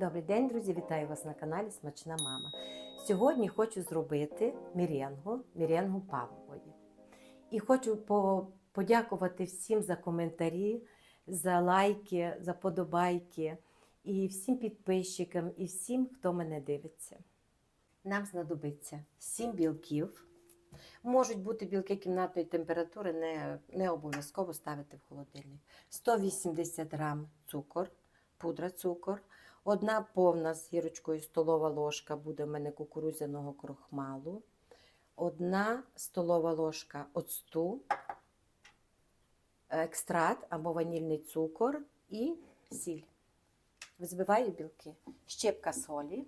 Добрий день, друзі! Вітаю вас на каналі Смачна Мама. Сьогодні хочу зробити мірєнгу, мірєнгу павлової. І хочу подякувати всім за коментарі, за лайки, за подобайки, і всім підписчикам, і всім, хто мене дивиться. Нам знадобиться 7 білків. Можуть бути білки кімнатної температури, не, не обов'язково ставити в холодильник. 180 грам цукор, пудра цукор. Одна повна з гірочкою столова ложка буде в мене кукурудзяного крохмалу. Одна столова ложка оцту, екстракт або ванільний цукор і сіль. Взбиваю білки. Щепка солі.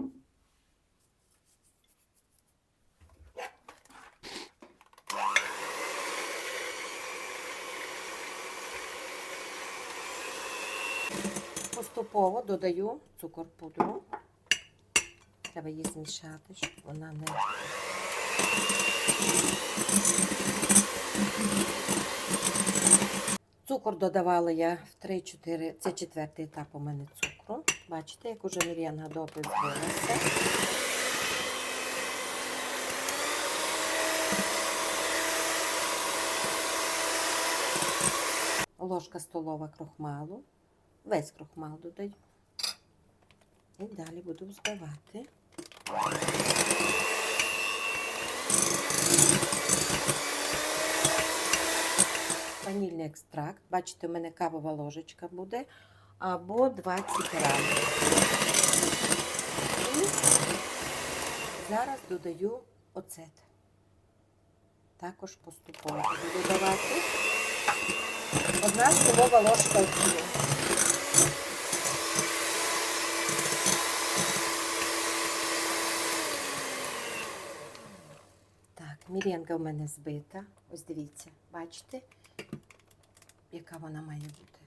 Поступово додаю цукор пудру. Треба її змішати, щоб вона не. Цукор додавала я в 3-4, це четвертий етап у мене цукру. Бачите, як уже мір'янга добре збилася. Ложка столова крохмалу. Весь крохмал додаю. І далі буду взбивати. Ванільний екстракт. Бачите, у мене кавова ложечка буде або 20 грамів. І зараз додаю оцет. Також поступово буду додавати. Одна столова ложка оцту. Так, в мене збита. Ось дивіться, бачите, яка вона має бути.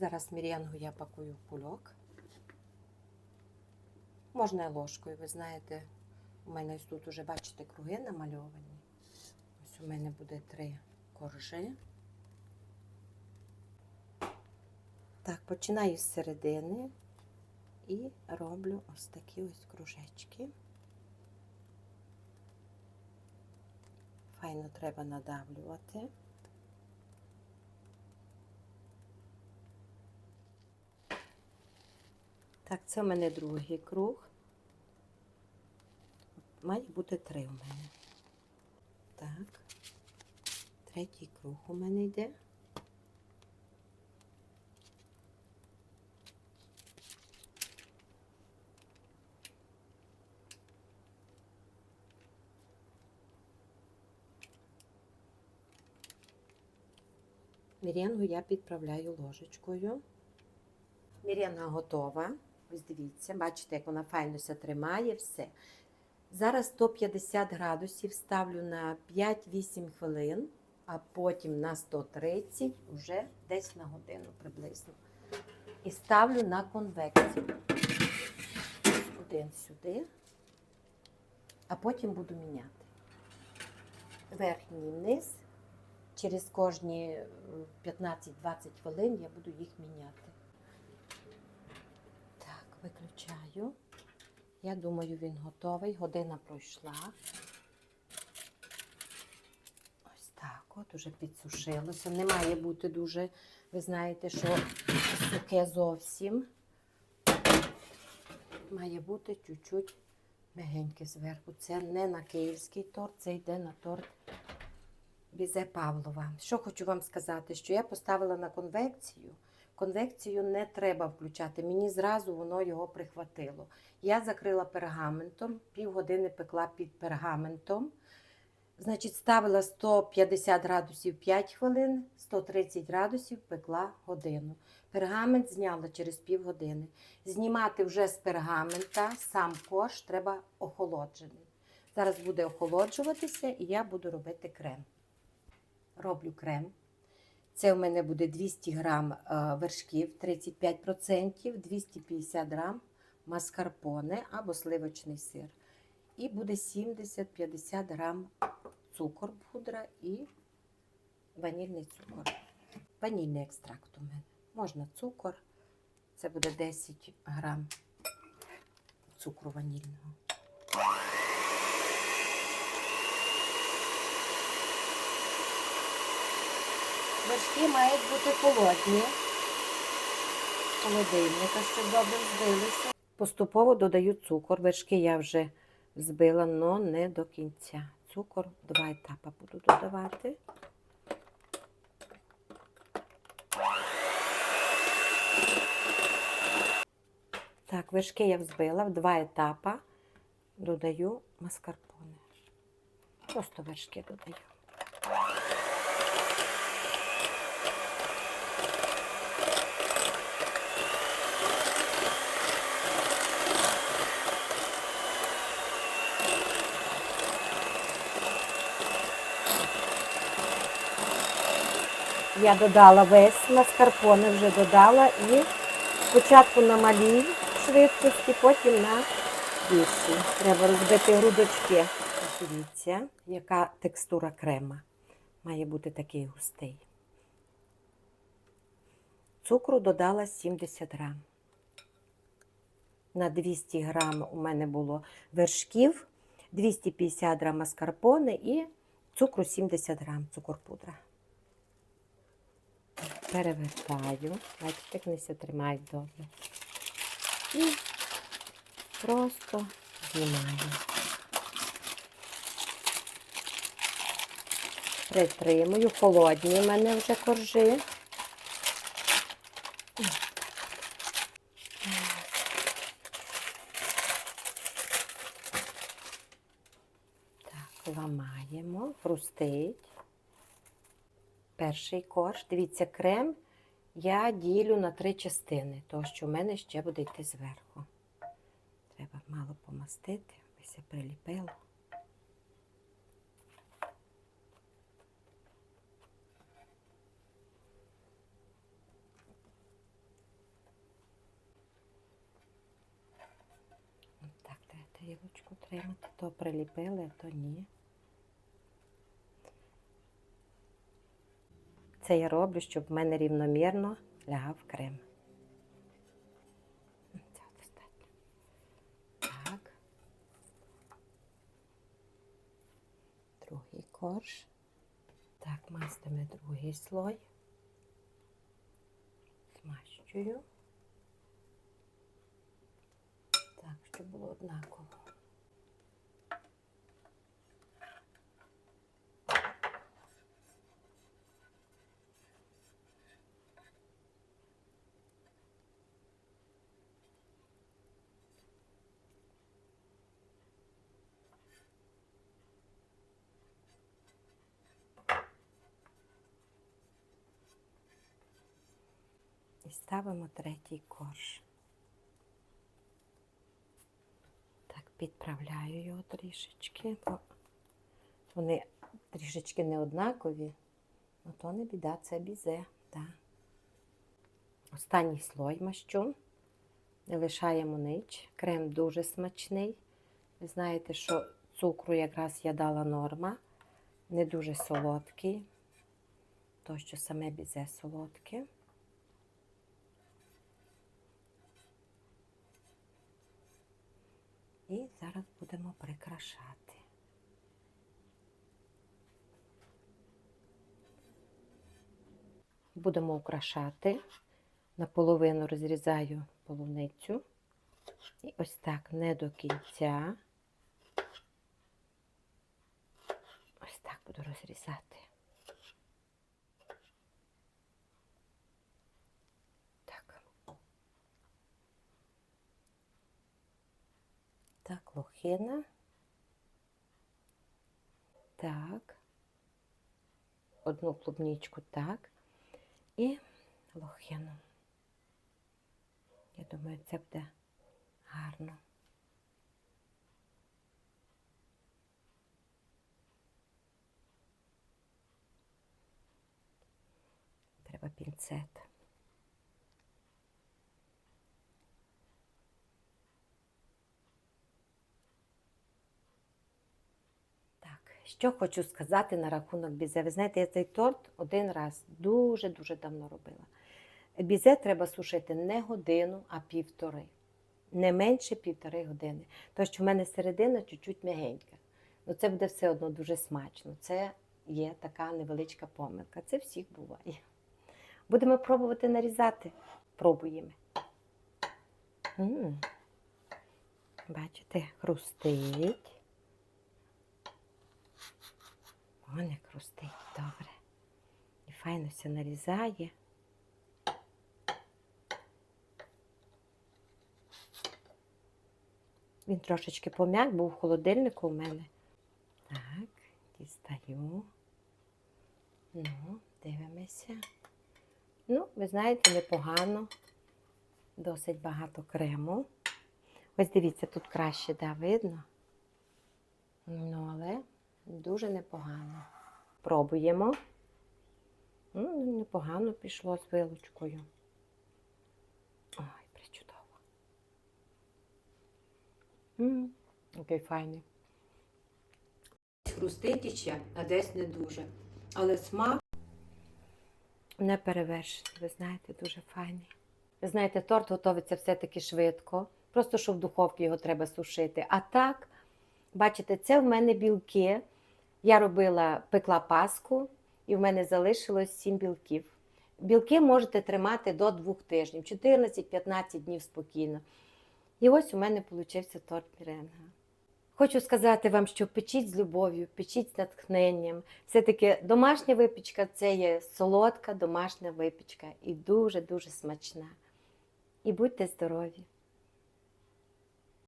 Зараз мірянгу я пакую в кульок. Можна ложкою, ви знаєте, у мене ось тут уже, бачите, круги намальовані. Ось у мене буде три коржи. Так, починаю з середини і роблю ось такі ось кружечки. Файно треба надавлювати. Так, це у мене другий круг. Має бути три у мене. Так, третій круг у мене йде. Мірянгу я підправляю ложечкою. Мірянга готова. Ось дивіться, бачите, як вона файно ся тримає, все. Зараз 150 градусів ставлю на 5-8 хвилин, а потім на 130 вже десь на годину приблизно. І ставлю на конвекцію. Один сюди, а потім буду міняти. Верхній вниз. Через кожні е, 15-20 хвилин я буду їх міняти. Так, виключаю. Я думаю, він готовий. Година пройшла. Ось так от, уже підсушилося. Не має бути дуже, ви знаєте, що сухе зовсім. Має бути чуть-чуть мягеньке зверху. Це не на київський торт, це йде на торт Бізе Павлова. Що хочу вам сказати, що я поставила на конвекцію. Конвекцію не треба включати. Мені зразу воно його прихватило. Я закрила пергаментом, півгодини пекла під пергаментом. Значить, ставила 150 градусів 5 хвилин, 130 градусів пекла годину. Пергамент зняла через півгодини. Знімати вже з пергамента сам кош треба охолоджений. Зараз буде охолоджуватися і я буду робити крем роблю крем. Це у мене буде 200 грам е, вершків 35%, 250 грам маскарпоне або сливочний сир. І буде 70-50 грам цукор, пудра і ванільний цукор. Ванільний екстракт у мене. можна цукор. Це буде 10 грам цукру ванільного. Вершки мають бути холодні. Холодильника, щоб добре збилися. Поступово додаю цукор. Вершки я вже збила, але не до кінця. Цукор два етапи буду додавати. Так, вершки я взбила в два етапи. Додаю маскарпоне. Просто вершки додаю. Я додала весь маскарпоне, вже додала і спочатку на малій швидкості, потім на більшій. Треба розбити грудочки. Дивіться, яка текстура крема. Має бути такий густий. Цукру додала 70 грам. На 200 грам у мене було вершків, 250 грам маскарпоне і цукру 70 грам, цукор пудра. Перевертаю, бачите, вони все тримають добре. І просто знімаю. Притримую, холодні в мене вже коржи. Так, хрустить. Перший корж. Дивіться, крем я ділю на три частини, тому що в мене ще буде йти зверху. Треба мало помастити, аби приліпило. Так, треба тарілочку тримати, то приліпили, а то ні. Це я роблю, щоб в мене рівномірно лягав крем. Так. Другий корж. Так, мастимо другий слой. Змащую. Так, щоб було однаково. І ставимо третій корж. Так, підправляю його трішечки, бо вони трішечки не однакові, але то не біда, це бізе. Так. Останній слой мащу. Не лишаємо нич. Крем дуже смачний. Ви знаєте, що цукру якраз я дала норма, не дуже солодкий, то що саме бізе солодке. І зараз будемо прикрашати. Будемо украшати. Наполовину розрізаю полуницю. І ось так не до кінця. Ось так буду розрізати. Так. Так, лохина. Так. Одну клубничку так. І лохину. Я думаю, це буде гарно. Треба пінцет. Так, що хочу сказати на рахунок бізе. Ви знаєте, я цей торт один раз дуже-дуже давно робила. Бізе треба сушити не годину, а півтори. Не менше півтори години. Тому що в мене середина чуть-чуть м'ягенька. Ну, це буде все одно дуже смачно. Це є така невеличка помилка. Це всіх буває. Будемо пробувати нарізати. Пробуємо. м Бачите, хрустить. О, не добре. І файно все нарізає. Він трошечки пом'як, був в холодильнику у мене. Так, дістаю. Ну, дивимося. Ну, ви знаєте, непогано. Досить багато крему. Ось дивіться, тут краще да, видно. Ну, але дуже непогано. Пробуємо. М, Непогано пішло з вилочкою. Ой, причудово. М, Який файний. Хрустить іще, а десь не дуже. Але смак не перевершений. Ви знаєте, дуже файний. Ви знаєте, торт готовиться все-таки швидко. Просто що в духовці його треба сушити. А так, бачите, це в мене білки. Я робила, пекла паску, і в мене залишилось 7 білків. Білки можете тримати до 2 тижнів, 14-15 днів спокійно. І ось у мене получився торт Міренга. Хочу сказати вам, що печіть з любов'ю, печіть з натхненням. Все-таки домашня випічка це є солодка домашня випічка і дуже-дуже смачна. І будьте здорові!